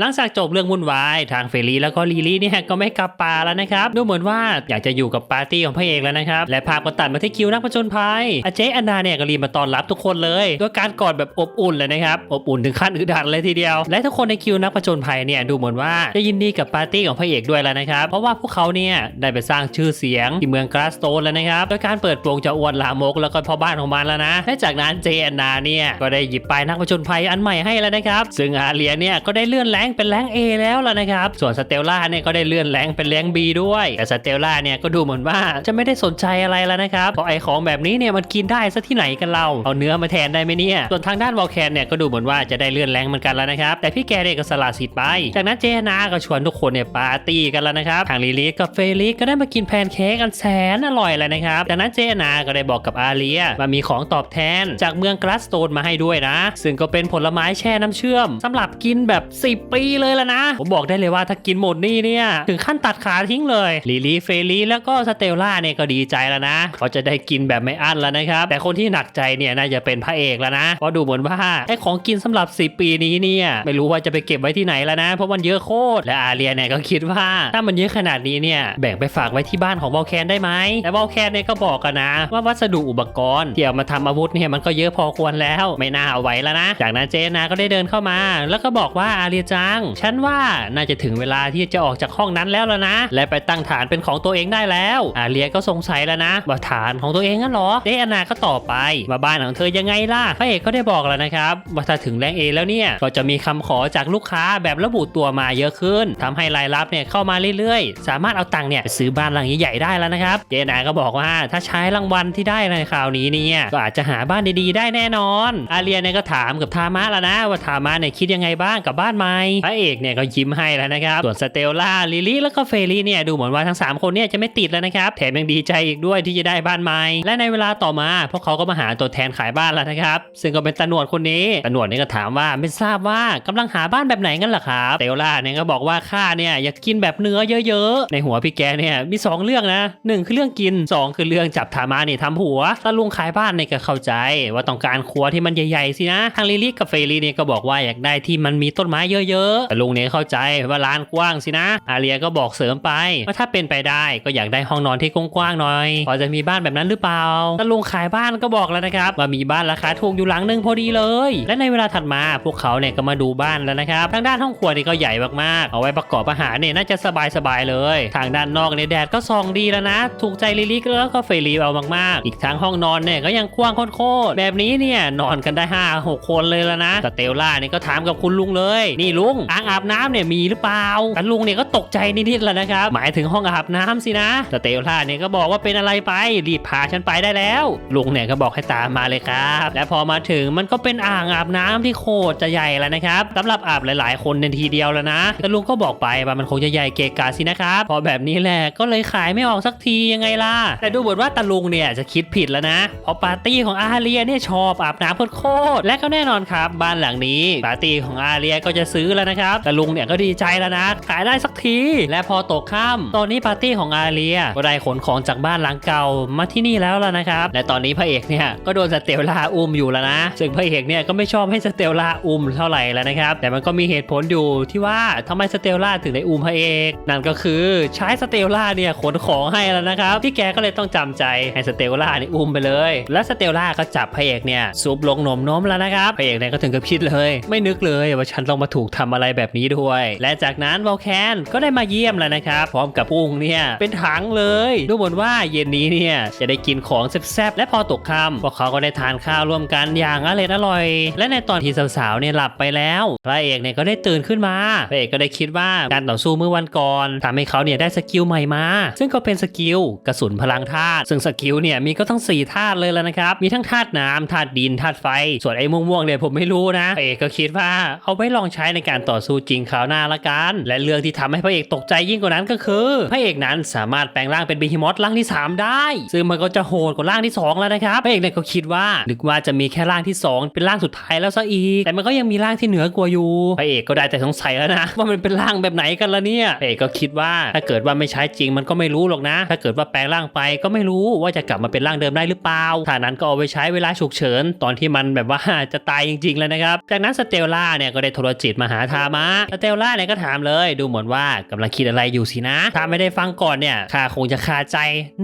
หลังจากจบเรื่องวุ่นวายทางเฟรีแล้วก็ลีลี่เนี่ยก็ไม่กลับป่าแล้วนะครับดูเหมือนว่าอยากจะอยู่กับปาร์ตี้ของพระเอกแล้วนะครับและภาพก็ตัดมาที่คิวนักผจญภัยอาเจอันนาเนี่ยก็รีบมาต้อนรับทุกคนเลยด้วยการกอดแบบอบอุ่นเลยนะครับอบอุ่นถึงขั้นอึดอัดเลยทีเดียว และทุกคนในคิวนักผจญภัยเนี่ยดูเหมือนว่าจะยินดีกับปาร์ตี้ของพระเอกด้วยแล้วนะครับเพราะว่าพวกเขาเนี่ยได้ไปสร้างชื่อเสียงที่เมืองกราสโตนแล้วนะครับโดยการเปิดโปงเจะอวดลามกแล้วก็พ่อบ้านของมันแล้วนะและจากนั้นเจอันนาเนี่ยก็ได้หยิบปายนักผจญภัยอันใหม่ให้แล้วนะครับซึ่งอาเลียเนี่ยก็ได้เลื่อนแรงเป็นแรง A แล้วล่ะนะครับ ส่วนสเตลล่าเนี่ยก็ได้เลื่อนแรงเป็นแรง B ด้วย แต่สเตลล่าเนี่ยก็ดูเหมือนว่าจะไม่ได้สนใจอะไรแล้วนะครับ เพราะไอของแบบนี้เนี่ยมันกินได้ซะที่ไหนกันเรา เอาเนื้อมาแทนได้ไหมเนี่ย ส่วนทางด้านวอลแคนเนี่ยก็ดูเหมือนว่าจะได้เลื่อนแรงเหมือนกันแล้วนะครับ แต่พี่แกเนี่ยก็สละสิทธิ์ไป จากนั้นเจนาก็ชวนทุกคนเนี่ยปาร์ตี้กันแล้วนะครับ ทางลิลิกับเฟลิกก็ได้มากินแพนเค้กกันแสนอร่อยเลยนะครับ จากนั้นเจนาก็ได้บอกกับอาเลียว่ามีของตอบแทน จากเมืองกราสโตนมาให้ด้วยนะ ซึ่งก็เป็นผลไม้แช่น้ำเชื่อมสำหรับกินแบบ 10ปีเลยละนะ ผมบอกได้เลยว่าถ้ากินหมดนี่เนี่ย ถึงขั้นตัดขาทิ้งเลยลิลีเฟลีแล้วก็สเตลล่าเนี่ยก็ดีใจแล้วนะเขาจะได้กินแบบไม่อั้นแล้วนะครับ แต่คนที่หนักใจเนี่ยน่าจะเป็นพระเอกแล้วนะเพราะดูเหมือนว่าไอ้ของกินสำหรับ 10 ปีนี้เนี่ยไม่รู้ว่าจะไปเก็บไว้ที่ไหนแล้วนะเพราะมันเยอะโคตรและอาเรียเนี่ยก็คิดว่าถ้ามันเยอะขนาดนี้เนี่ยแบ่งไปฝากไว้ที่บ้านของวอลแคนได้ไหมแต่วอลแคนเนี่ยก็บอกกันนะ ว่าวัสดุอุปกรณ์ที่เอามาทำอาวุธเนี่ยมันก็เยอะพอควรแล้ว ไม่น่าเอาไว้แล้วนะ จากนั้นเจนาก็ได้เดินเข้ามา แล้วก็บอกว่าอาเรียจัง ฉันว่าน่าจะถึงเวลาที่จะออกจากห้องนั้นแล้วล้วนะ และไปตั้งฐานเป็นของตัวเองได้แล้วอาเรียก็สงสัยแล้วนะว่าฐานของตัวเองงั้นหรอเจนาก็ตอบไปมาบ้านของเธอยังไงล่ะพระเอกก็ได้บอกแล้วนะครับว่าถ้าถึงแรงเอแล้วเนี่ยก็จะมีคำขอจากลูกค้าแบบระบุตัวมาเยอะขึ้นทำให้รายรับเนี่ยเข้ามาเรื่อยๆ สามารถเอาตังค์เนี่ยไปซื้อบ้านหลังใหญ่ๆได้แล้วนะครับเจนาก็บอกว่าถ้าใช้รางวัลที่ได้ในคราวนี้เนี่ยก็อาจจะหาบ้านดีๆ ได้แน่นอนอาเรียเนี่ยก็ถามกับทามะแล้วนะว่าทามะเนี่ยคิดยังไงบ้างกับบ้านใหม่พระเอกเนี่ยก็ยิ้มให้แล้วนะครับ ส่วนสเตลล่าลิลี่แล้วก็เฟรี่เนี่ยดูเหมือนว่าทั้ง 3 คนเนี่ยจะไม่ติดแล้วนะครับ แถมยังดีใจอีกด้วยที่จะได้บ้านใหม่ และในเวลาต่อมา พวกเขาก็มาหาตัวแทนขายบ้านแล้วนะครับ ซึ่งก็เป็นตาหนวดคนนี้ตาหนวดเนี่ก็ถามว่าไม่ทราบว่ากำลังหาบ้านแบบไหนกันเหรอครับสเตลล่าเนี่ยก็บอกว่าข้าเนี่ยอยากกินแบบเนื้อเยอะๆ ในหัวพี่แกเนี่ยมีสองเรื่องนะหนึ่งคือเรื่องกินสองคือเรื่องจับทามาเนี่ยทำหัวตาลุงขายบ้านเนี่ยก็เข้าใจ ว่าต้องการครัวที่มันใหญ่ๆสินะทางลิลี่กับเฟรีเนี่ยก็บอกว่าอยากได้ที่มันมีต้นไม้เยอะๆแต่ลุงเนี่ยเข้าใจว่าร้านกว้างสินะ อาเรียก็บอกเสริมไปว่าถ้าเป็นไปได้ก็อยากได้ห้องนอนที่กว้างๆหน่อย พอจะมีบ้านแบบนั้นหรือเปล่าตาลุงขายบ้านก็บอกแล้วนะครับว่ามีบ้านราคาถูกอยู่หลังหนึ่งพอดีเลย และในเวลาถัดมาพวกเขาเนี่ยก็มาดูบ้านแล้วนะครับทางด้านห้องครัวนี่ก็ใหญ่มากๆเอาไว้ประกอบอาหารเนี่ยน่าจะสบายๆเลย ทางด้านนอกเนี่ยแดดก็ส่องดีแล้วนะ ถูกใจลิลิแล้วก็เฟรีเอามากๆ อีกทั้งห้องนอนเนี่ยก็ยังกว้างโคตรแบบนี้เนี่ยนอนกันได้5้าหกคนเลยแล้วนะสเตลล่าเนี่ยก็ถามกับคุณลุงเลย นี่ลุงอ่างอาบน้ำเนี่ยมีหรือเปล่าแต่ลุงเนี่ยก็ตกใจนิดๆแล้วนะครับ หมายถึงห้องอาบน้ำสินะสเตลล่าเนี่ยก็บอกว่าเป็นอะไรไปรีบพาฉันไปได้แล้ว ลุงเนี่ยก็บอกให้ตามมาเลยครับ และพอมาถึงมันก็เป็นอ่างอาบน้ำที่โคตรจะใหญ่แล้วนะครับสำหรับอาบหลาย ๆ คนในทีเดียวแล้วนะแต่ลุงก็บอกไปว่ามันคงจะใหญ่เกะกะสินะครับพอแบบนี้แหละก็เลยขายไม่ออกสักทียังไงล่ะแต่ดูเหมือนว่าตาลุงเนี่ยจะคิดผิดแล้วนะเพราะปาร์ตี้ของอาเรียเนี่ยชอบอาบน้ำโคตรและก็แน่นอนครับบ้านหลังนี้ปาร์ตี้ของอาเรียก็จะซื้อแล้วนะครับ แต่ลุงเนี่ยก็ดีใจแล้วนะ ขายได้สักที และพอตกค่ำตอนนี้ปาร์ตี้ของอาเรียก็ได้ขนของจากบ้านหลังเก่ามาที่นี่แล้วแล้วนะครับ และตอนนี้พระเอกเนี่ยก็โดนสเตลลาอุ้มอยู่แล้วนะ ซึ่งพระเอกเนี่ยก็ไม่ชอบให้สเตลลาอุ้มเท่าไหร่แล้วนะครับ แต่มันก็มีเหตุผลอยู่ที่ว่าทำไมสเตลลาถึงได้อุ้มพระเอก นั่นก็คือใช้สเตลลาเนี่ยขนของให้แล้วนะครับ พี่แกก็เลยต้องจำใจให้สเตลล่านี่อุ้มไปเลย และสเตลลาก็จับพระเอกเนี่ยซุบลงหนมน้มแล้วนะครับ พระเอกเนี่ยก็ถึงกับคิดเลย ไม่นึกเลยว่าฉันต้องมาถูกทำอะไรแบบนี้ด้วย และจากนั้นวอลแคนก็ได้มาเยี่ยมแล้วนะครับ พร้อมกับอุ้งเนี่ยเป็นถังเลยดูเหมือนว่าเย็นนี้เนี่ยจะได้กินของแซ่บๆและพอตกค่ำพวกเขาก็ได้ทานข้าวร่วมกันอย่างอร่อยอร่อย และในตอนที่สาวๆเนี่ยหลับไปแล้วพระเอกเนี่ยก็ได้ตื่นขึ้นมาพระเอกก็ได้คิดว่าการต่อสู้เมื่อวันก่อนทำให้เขาเนี่ยได้สกิลใหม่มา ซึ่งก็เป็นสกิลกระสุนพลังธาตุซึ่งสกิลเนี่ยมีก็ทั้ง4ธาตุเลยแล้วนะครับมีทั้งธาตุน้ำธาตุดินธาตุไฟ ส่วนไอ้ม่วงๆเนี่ยผมไม่รู้นะพระเอกก็คิดว่าเอาไว้ลองใช้ในการการต่อสู้จริงคราวหน้าละกัน และเรื่องที่ทำให้พระเอกตกใจยิ่งกว่านั้นก็คือพระเอกนั้นสามารถแปลงร่างเป็นบีฮิมอสร่างที่ 3 ได้ ซึ่งมันก็จะโหดกว่าร่างที่ 2 แล้วนะครับพระเอกเนี่ยก็คิดว่านึกว่าจะมีแค่ร่างที่ 2 เป็นร่างสุดท้ายแล้วซะอีก แต่มันก็ยังมีร่างที่เหนือกว่าอยู่พระเอกก็ได้แต่สงสัยแล้วนะว่ามันเป็นร่างแบบไหนกันละเนี่ยพระเอกก็คิดว่าถ้าเกิดว่าไม่ใช้จริงมันก็ไม่รู้หรอกนะ ถ้าเกิดว่าแปลงร่างไปก็ไม่รู้ว่าจะกลับมาเป็นร่างเดิมได้หรือเปล่าถ้านั้นก็เอาไปใช้เวลาฉุกเฉิน ตอนที่มันแบบว่าจะตายจริงๆแล้วนะครับจากนั้นสเตลล่าเนี่ยก็ได้โทรจิตมาหาทามะสเตลล่าเนี่ยก็ถามเลย ดูเหมือนว่ากำลังคิดอะไรอยู่สินะ ถ้าไม่ได้ฟังก่อนเนี่ยข้าคงจะคาใจ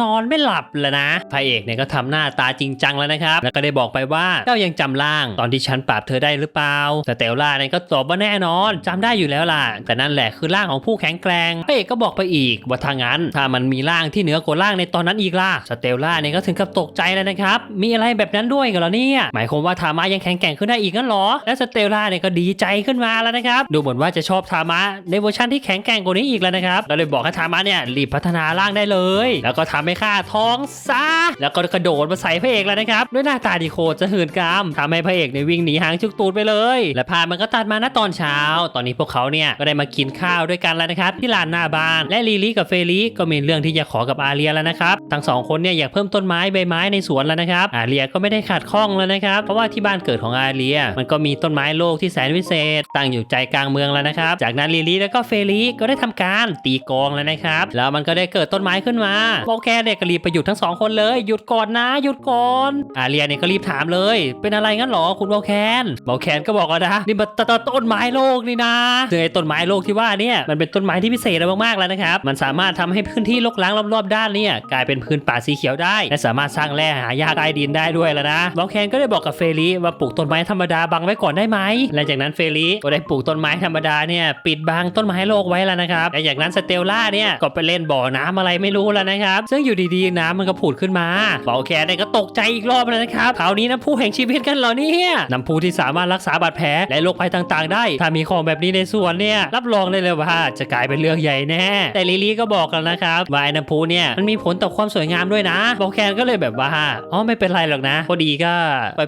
นอนไม่หลับแล้วนะพระเอกเนี่ยก็ทำหน้าตาจริงจังแล้วนะครับ แล้วก็ได้บอกไปว่าเจ้ายังจำร่างตอนที่ฉันปราบเธอได้หรือเปล่าสเตลล่าเนี่ยก็ตอบว่าแน่นอนจำได้อยู่แล้วล่ะ แต่นั่นแหละคือร่างของผู้แข็งแกร่งพระเอกก็บอกไปอีกว่าทางนั้นถ้ามันมีร่างที่เหนือกว่าร่างในตอนนั้นอีกล่ะสเตลล่าเนี่ยก็ถึงกับตกใจเลยนะครับมีอะไรแบบนั้นด้วยกันเหรอเนี่ยหมายความว่าทามะยังแข็งแกร่งขึ้นได้อีกงั้นหรอ และสเตลล่าเนี่ยก็ดีใจขึ้นมาแล้วนะครับดูเหมือนว่าจะชอบทามะในเวอร์ชันที่แข็งแกร่งกว่านี้อีกแล้วนะครับก็เลยบอกให้ทามะเนี่ยรีบพัฒนาร่างได้เลย แล้วก็ทำให้ข้าท้องซะแล้วก็กระโดดมาใส่พระเอกแล้วนะครับด้วยหน้าตาดีโคจะหืนกามทำให้พระเอกในวิ่งหนีหางจุกตูดไปเลย และพามันก็ตัดมาณตอนเช้า ตอนนี้พวกเขาเนี่ยก็ได้มากินข้าวด้วยกันแล้วนะครับที่ลานหน้าบ้านและลีลี่กับเฟลีก็มีเรื่องที่จะขอกับอาเรียแล้วนะครับทั้งสองคนเนี่ยอยากเพิ่มต้นไม้ใบไม้ในสวนแล้วนะครับอาเรียก็ไม่ได้ขาดข้องแล้วนะครับเพราะว่าที่บ้านเกิดของอาเรีย มันก็มีต้นไม้โลกที่แสนวิเศษตั้งอยู่ใจกลางเมืองแล้วนะครับ จากนั้นลีลี่แล้วก็เฟลี่ก็ได้ทำการตีกองแล้วนะครับ แล้วมันก็ได้เกิดต้นไม้ขึ้นมาโอแคเด็กก็รีบไปหยุดทั้งสองคนเลย หยุดก่อนนะ หยุดก่อนอาเรียเนี่ยก็รีบถามเลย เป็นอะไรงั้นหรอคุณเบลแคนเบลแคนก็บอกว่านะนี่มันตตต้นไม้โลกนี่นะซึ่งไอ้ต้นไม้โลกที่ว่าเนี่ยมันเป็นต้นไม้ที่พิเศษมากๆแล้วนะครับ มันสามารถทำให้พื้นที่รกร้างรอบๆด้านเนี่ยกลายเป็นพื้นป่าสีเขียวได้ และสามารถสร้างแร่หายากใต้ดินได้ด้วยแล้วนะเบลแคนก็ได้บอกกับเฟรีว่าปลูกต้นไม้ธรรมดาบังไว้ก่อนได้ไหมหลังจากนั้นเฟรีก็ได้ปลูกต้นไม้ธรรมดาเนี่ยปิดบังต้นไม้โลกไว้แล้วนะครับและจากนั้นสเตลล่าเนี่ยก็ไปเล่นบ่อน้ำอะไรไม่รู้แล้วนะครับ ซึ่งอยู่ดีๆน้ำมันก็ผุดขึ้นมาเบลแคนเนี่ยก็ตกใจอีกรอบแล้วนะครับคราวนี้น้ำพุแห่งชีวิตกันเหรอเนี่ยน้ำพุที่สามารถรักษาบาดแผลและโรคภัยต่างๆ ได้ ถ้ามีของแบบนี้ในสวนเนี่ยรับรองได้เลยว่าจะกลายเป็นเรื่องใหญ่แน่ แต่ลิลี่ก็บอกกันนะครับว่าไอ้น้ำพุเนี่ยมันมีผลต่อความสวยงามด้วยนะเบลแคนก็เลยแบบว่าอ๋อไม่เป็นไรหรอกนะพอดีก็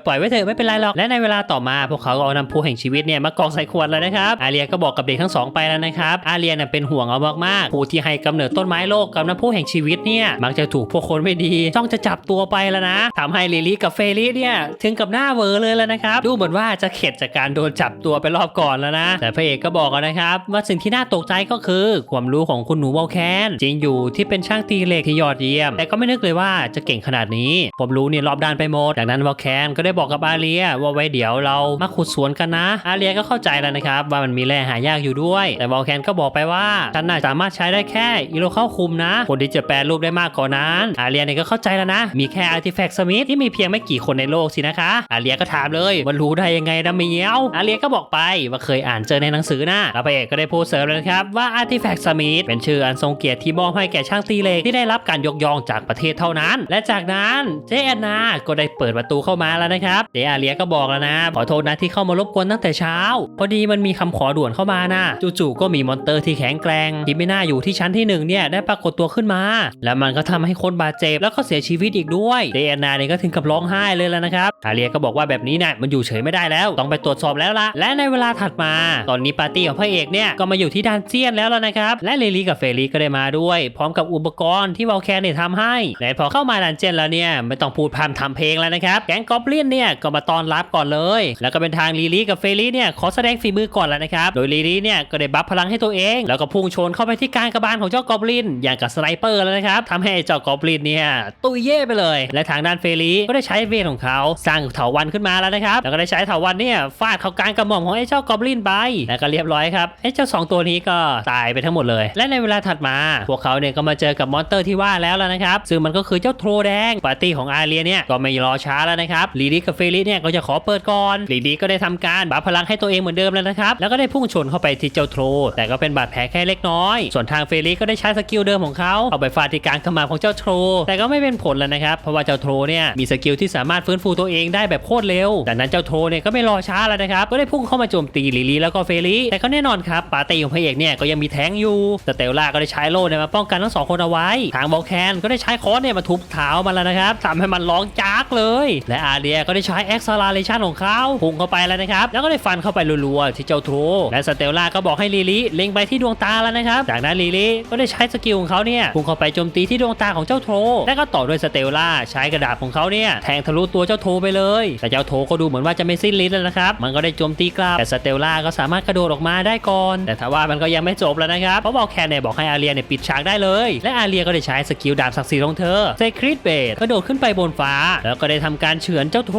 ปล่อยๆไว้เถอะไม่เป็นไรหรอกและในเวลาต่อมาพวกเขาก็เอาน้ำพุแห่งชีวิตเนี่ยมากองใส่ขวดแล้วนะครับอาเรียก็บอกกับเด็กทั้งสองไปแล้วนะครับอาเรียเนี่ยเป็นห่วงเอามากๆผู้ที่ให้กำเนิดต้นไม้โลกกับน้ำพุแห่งชีวิตเนี่ยมักจะถูกพวกคนไม่ดีจ้องจะจับตัวไปแล้วนะทำให้ลิลี่กับเฟลี่เนี่ยถึงกับหน้าเวอร์เลยแล้วนะครับดูเหมือนว่าจะเข็ดจากการโดนจับตัวไปรอบก่อนแล้วนะ แต่พระเอกก็บอกนะครับว่าสิ่งที่น่าตกใจก็คือ ความรู้ของคุณหนูวอลแคนจริงอยู่ที่เป็นช่างตีเหล็กที่ยอดเยี่ยม แต่ก็ไม่นึกเลยว่าจะเก่งขนาดนี้ผมรู้เนี่ยรอบด้านไปหมดจากนั้นวอลแคนก็ได้บอกกับอาเรียว่าไว้เดี๋ยวเรามาขุดสวนกันนะอาเรียก็เข้าใจแล้วนะครับว่ามันมีแร่หายากอยู่ด้วย แต่วอลแคนก็บอกไปว่าฉันน่าสามารถใช้ได้แค่อีโลเข้าคุมนะ คนที่จะแปลรูปได้มากกว่านั้น อาเรียเนี่ยก็เข้าใจแล้วนะ มีแค่อาร์ติแฟกต์สมิธที่มีเพียงไม่กี่คนในโลกสินะคะ อาเรียก็ถามเลยว่ารู้ได้ยังไงนะเมียวอาเรียก็บอกไปว่าเคยอ่านเจอในหนังสือนะแล้วพระเอกก็ได้พูดเสริมเลยนะครับว่าอาร์ติแฟกต์สมิธเป็นชื่ออันทรงเกียรติที่มอบให้แก่ช่างตีเหล็กที่ได้รับการยกย่องจากประเทศเท่านั้น และจากนั้นเจแอนนาก็ได้เปิดประตูเข้ามาแล้วนะครับเจอาเรียก็บอกแล้วนะขอโทษนะที่เข้ามารบกวนตั้งแต่เช้าพอดีมันมีคำขอด่วนเข้ามานะจู่ๆก็มีมอนเตอร์ที่แข็งแกร่งที่ไม่น่าอยู่ที่ชั้นที่หนึ่งเนี่ยได้ปรากฏตัวขึ้นมา แล้วมันก็ทำให้คนบาดเจ็บแล้วก็เสียชีวิตอีกด้วยเจแอนนาเนี่ยก็ถึงกับร้องไห้เลยแล้วนะครับอาเรียก็บอกว่าแบบนี้เนี่ยมันอยู่เฉยไม่ได้แล้ว ต้องไปตรวจสอบแล้วละและในเวลาถัดมา ตอนนี้ปาร์ตี้ของพระเอกเนี่ยก็มาอยู่ที่ดานเจียนแล้วแล้วนะครับและเลลี่กับเฟรีก็ได้มาด้วย พร้อมกับอุปกรณ์ที่วอลแคนเนี่ยทำให้และพอเข้ามาดันเจียนแล้วเนี่ยไม่ต้องพูดพร่ำทำเพลงแล้วนะครับแก๊งกอบลินเนี่ยก็มาตอนรับก่อนเลย แล้วก็เป็นทางลีลี่กับเฟรีเนี่ยขอแสดงฝีมือก่อนแล้วนะครับ โดยลีลี่เนี่ยก็ได้บัฟพลังให้ตัวเอง แล้วก็พุ่งชนเข้าไปที่กางกระบาลของเจ้ากอบลิน อย่างกับสไนเปอร์แล้วนะครับทำให้เจ้ากอบลินเนี่ยตุยเย่ไปเลย และทางด้านเฟรีก็ได้ใช้เวทของเขาสร้างเถาวันขึ้นมาแล้วนะครับแล้วก็ได้ใช้เถาวันเนี่ยฟาดเข้ากลางกระหม่อมของไอ้เจ้ากอบลินไปแล้วก็เรียบร้อยครับไอ้เจ้าสองตัวนี้ก็ตายไปทั้งหมดเลย และในเวลาถัดมา พวกเขาเนี่ยก็มาเจอกับมอนสเตอร์ที่ว่าแล้วแล้วนะครับซึ่งมันก็คือเจ้าโทรแดงปาร์ตี้ของอาเรียเนี่ยก็ไม่รอช้าแล้วนะครับลีดีกับเฟรีเนี่ยก็จะขอเปิดก่อนลีดีก็ได้ทำการบัฟพลังให้ตัวเองเหมือนเดิมแล้วนะครับ แล้วก็ได้พุ่งชนเข้าไปที่เจ้าโทร แต่ก็เป็นบาดแผลแค่เล็กน้อย ส่วนทางเฟรีก็ได้ใช้สกิลเดิมของเขาเอาไปฟาดที่กลางขมับของเจ้าโทร แต่ก็ไม่เป็นผลแล้วนะครับ เพราะว่าเจ้าโทรเนี่ยมีสกิลที่สามารถฟื้นฟูตัวเองได้แบบโคตรเร็วดังนั้นเจ้าโทรเนี่ยก็ไม่รอช้าแล้วนะครับ ก็ได้พุ่งเข้ามาโจมตีลีลีแล้วก็เฟรีแต่ก็แน่นอนครับปาตี้ของพระเอกเนี่ยก็ยังมีแทงอยู่สเตลล่าก็ได้ใช้โล่เนี่ยมาป้องกันทั้งสองคนเอาไว้ ทางบอลแคนก็ได้ใช้คอนเนี่ยมาทุบเท้ามันแล้วนะครับทำให้มันร้องจากเลย และอาเรียก็ได้ใช้เอ็กซ์ลาเลชันของเขาพุ่งเข้าไปแล้วนะครับแล้วก็ได้ฟันเข้าไปรัวๆที่เจ้าทรและสเตลล่าก็บอกให้ลีลีเล็งไปที่ดวงตาแล้วนะครับ จากนั้นลีลีก็ได้ใช้สกิลของเขาเนี่ยพุ่งเข้าไปโจมตีที่ดวงตาของเจ้าโทรและก็ต่อด้วยสเตลล่าใช้กระดาษของเขาเนี่ยแทงทะลุตัวเจ้าโทรไปเลย แต่เจ้าโทรก็ดูเหมือนว่าจะไม่สิ้นฤทธิ์แล้วนะครับ มันก็ได้โจมตีกลับ แต่สเตลล่าก็สามารถกระโดดออกมาได้ก่อน แต่ถ้าว่ามันก็ยังไม่จบแล้วนะครับ เพราะบอกแคนเนี่ยบอกให้อาเรียเนี่ยปิดฉากได้เลย และอาเรียก็ได้ใช้สกิลดาบศักดิ์สิทธิ์ของเธอเซคริตเบดกระโดดขึ้นไปบนฟ้า แล้วก็ได้ทำการเฉือนเจ้าโท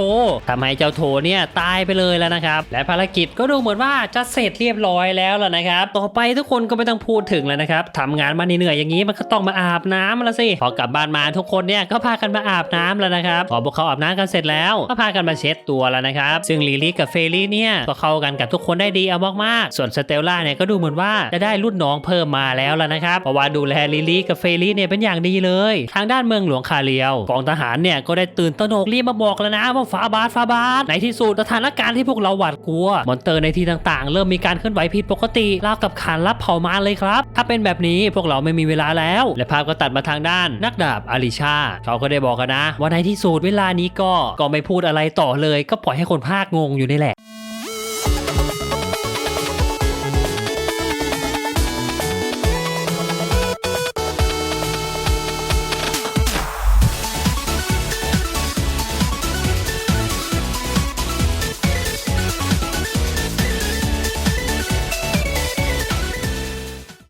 ทำให้เจ้าโทเนี่ยตายไปเลยแล้วนะครับ และภารกิจก็ดูเหมือนว่าจะเสร็จเรียบร้อยแล้วล่ะนะครับ ต่อไปทุกคนก็ไม่ต้องพูดถึงแล้วนะครับทำงานมาเหนื่อยอย่างนี้มันก็ต้องมาอาบน้ำแล้วสิพอกลับบ้านมาทุกคนเนี่ยก็พากันมาอาบน้ำแล้วนะครับพอพวกเขาอาบน้ำกันเสร็จแล้วก็พากันมาเช็ดตัวแล้วนะครับ ซึ่งลิลี่กับเฟลี่เนี่ยก็เข้ากันกับทุกคนได้ดีเอามากๆส่วนสเตลล่าเนี่ยก็ดูเหมือนว่าจะได้รุ่นน้องเพิ่มมาแล้วล่ะนะครับเพราะว่าดูแลลิลี่กับเฟลี่เนี่ยเป็นอย่างดีเลย ทางด้านเมืองหลวงคาเรียวกองทหารเนี่ยก็ได้ตื่นตระหนกรีบมาบอกแล้วนะว่าฟาบาสฟาบาสในที่สุดสถานการณ์ที่พวกเราหวาดกลัวมอนเตอร์ในที่ต่างๆ เริ่มมีการเคลื่อนไหวผิดปกติราวกับขานรับเผ่ามารเลยครับ ถ้าเป็นแบบนี้พวกเราไม่มีเวลาแล้ว และภาพก็ตัดมาทางด้าน นักดาบอาริชา เขาก็ได้บอกกันนะว่าในที่สุดเวลานี้ก็ก็ไม่พูดอะไรต่อเลย ก็ปล่อยให้คนภาคงงอยู่นี่แหละ